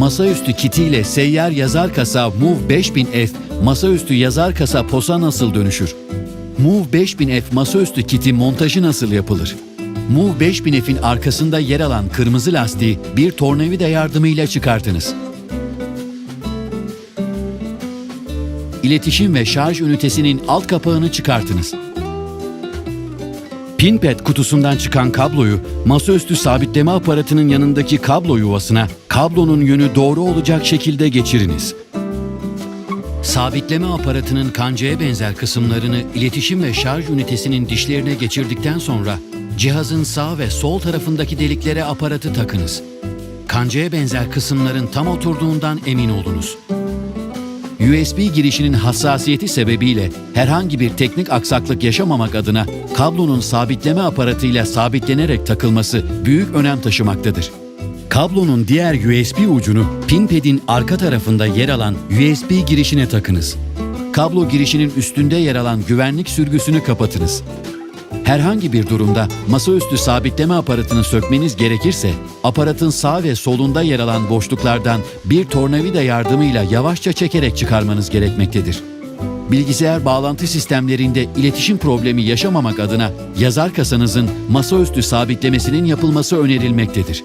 masaüstü kitiyle seyyar yazar kasa Move 5000F masaüstü yazar kasa POS'a nasıl dönüşür? Move 5000F masaüstü kiti montajı nasıl yapılır? Move 5000F'in arkasında yer alan kırmızı lastiği bir tornavida yardımıyla çıkartınız. İletişim ve şarj ünitesinin alt kapağını çıkartınız. Pinpad kutusundan çıkan kabloyu masaüstü sabitleme aparatının yanındaki kablo yuvasına kablonun yönü doğru olacak şekilde geçiriniz. Sabitleme aparatının kancaya benzer kısımlarını iletişim ve şarj ünitesinin dişlerine geçirdikten sonra cihazın sağ ve sol tarafındaki deliklere aparatı takınız. Kancaya benzer kısımların tam oturduğundan emin olunuz. USB girişinin hassasiyeti sebebiyle herhangi bir teknik aksaklık yaşamamak adına kablonun sabitleme aparatıyla sabitlenerek takılması büyük önem taşımaktadır. Kablonun diğer USB ucunu pinpad'in arka tarafında yer alan USB girişine takınız. Kablo girişinin üstünde yer alan güvenlik sürgüsünü kapatınız. Herhangi bir durumda masaüstü sabitleme aparatını sökmeniz gerekirse, aparatın sağ ve solunda yer alan boşluklardan bir tornavida yardımıyla yavaşça çekerek çıkarmanız gerekmektedir. Bilgisayar bağlantı sistemlerinde iletişim problemi yaşamamak adına yazar kasanızın masaüstü sabitlemesinin yapılması önerilmektedir.